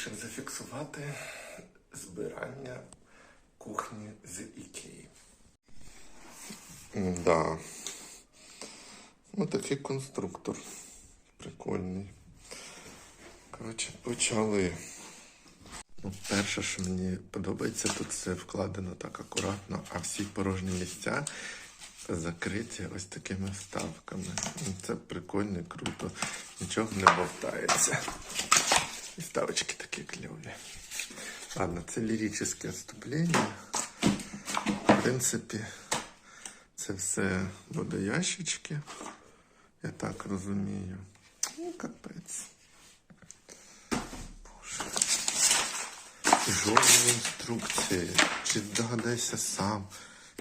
вирішив зафіксувати збирання кухні з Ікеї. Да. Ну, такий конструктор. Прикольний. Коротше, почали. Ну, перше, що мені подобається, тут все вкладено так акуратно, а всі порожні місця закриті ось такими вставками. Це прикольно круто. Нічого не бовтається. І ставочки такі кльові. Ладно, це ліричне вступлення. В принципі, це все водоящички. Я так розумію. Ну, капець. Боже. Жодної інструкції. Чи догадайся сам,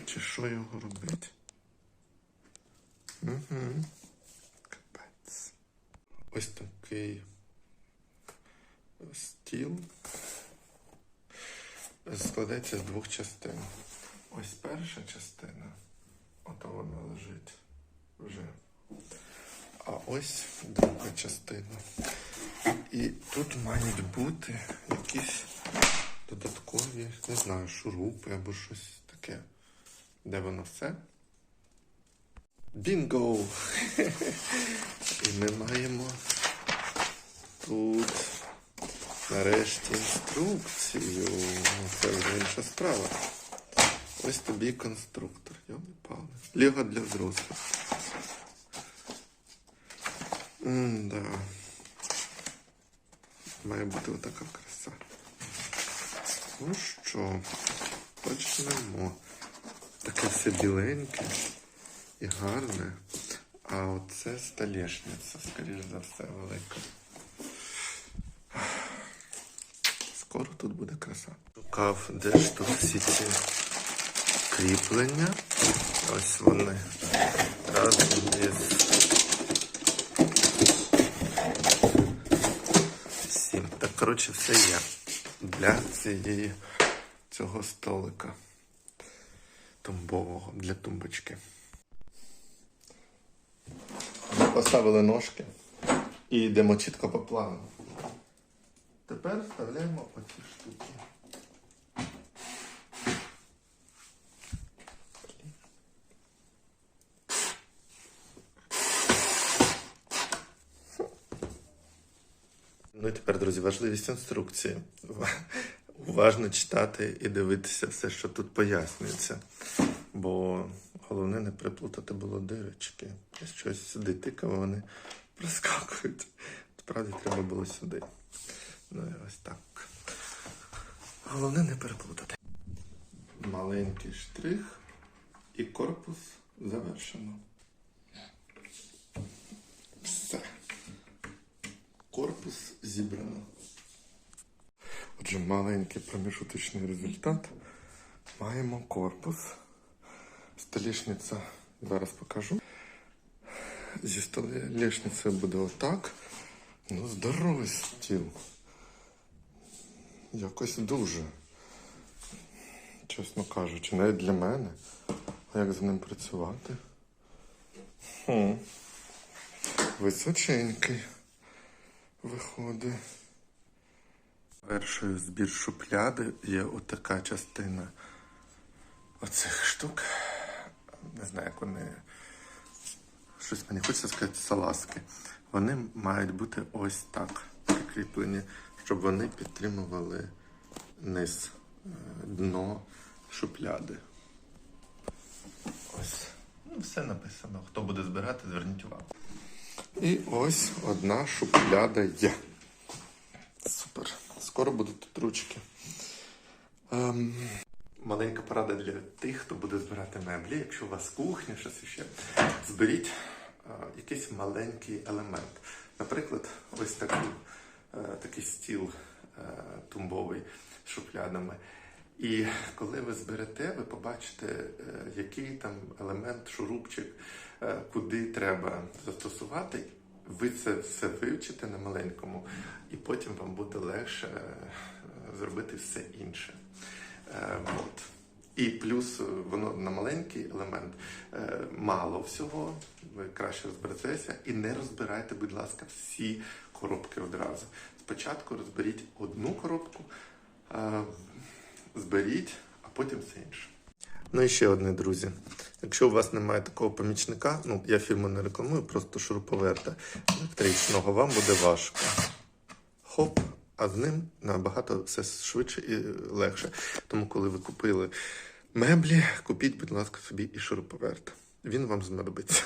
чи що його робити. Угу. Капець. Ось такий стіл складається з двох частин. Ось перша частина, ото вона лежить вже. А ось друга частина. І тут мають бути якісь додаткові, не знаю, шурупи або щось таке. Де воно все? Бінго! І ми маємо тут нарешті інструкцію. Це вже інша справа. Ось тобі конструктор. Йоли пали. Лего для взрослих. М-да. Має бути отака краса. Ну що, почнемо. Таке все біленьке і гарне. А оце столешниця, скоріш за все, велика. Скоро тут буде краса. Шукав, де ж тут всі ці кріплення. Ось вони разом із сім. Так, коротше, все є для цієї цього столика тумбового для тумбочки. Поставили ножки і йдемо чітко по плану. Тепер вставляємо оці штуки. Ну і тепер, друзі, важливість інструкції. Уважно читати і дивитися все, що тут пояснюється. Бо головне не приплутати було дирочки. Щось сюди тикав, вони проскакують. Справді треба було сюди. Ну і ось так. Головне не переплутати. Маленький штрих і корпус завершено. Все. Корпус зібрано. Отже, маленький проміжуточний результат. Маємо корпус. Столішниця зараз покажу. Зі столішницею буде отак. Ну, здоровий стіл. Якось дуже. Чесно кажучи, навіть для мене. А як з ним працювати? Хм. Височенький виходить. Першою збір шупляди є отака частина оцих штук. Не знаю, як вони. Щось мені хочеться сказати салазки. Вони мають бути ось так прикріплені, щоб вони підтримували низ, е, дно шупляди. Ось. Ну, все написано. Хто буде збирати, зверніть увагу. І ось одна шупляда є. Супер. Скоро будуть тут ручки. Ем, маленька порада для тих, хто буде збирати меблі. Якщо у вас кухня, щось ще, зберіть е, якийсь маленький елемент. Наприклад, ось такий, е, такий стіл е, тумбовий з шуфлядами. І коли ви зберете, ви побачите, е, який там елемент, шурупчик, е, куди треба застосувати. Ви це все вивчите на маленькому, і потім вам буде легше е, зробити все інше. Е, От. І плюс е, воно на маленький елемент е, мало всього, ви краще розберетеся. І не розбирайте, будь ласка, всі коробки одразу. Спочатку розберіть одну коробку, зберіть, а потім все інше. Ну і ще одне, друзі. Якщо у вас немає такого помічника, ну я фірму не рекламую, просто шуруповерта електричного, вам буде важко. Хоп, а з ним набагато все швидше і легше. Тому, коли ви купили меблі, купіть, будь ласка, собі і шуруповерт. Він вам знадобиться.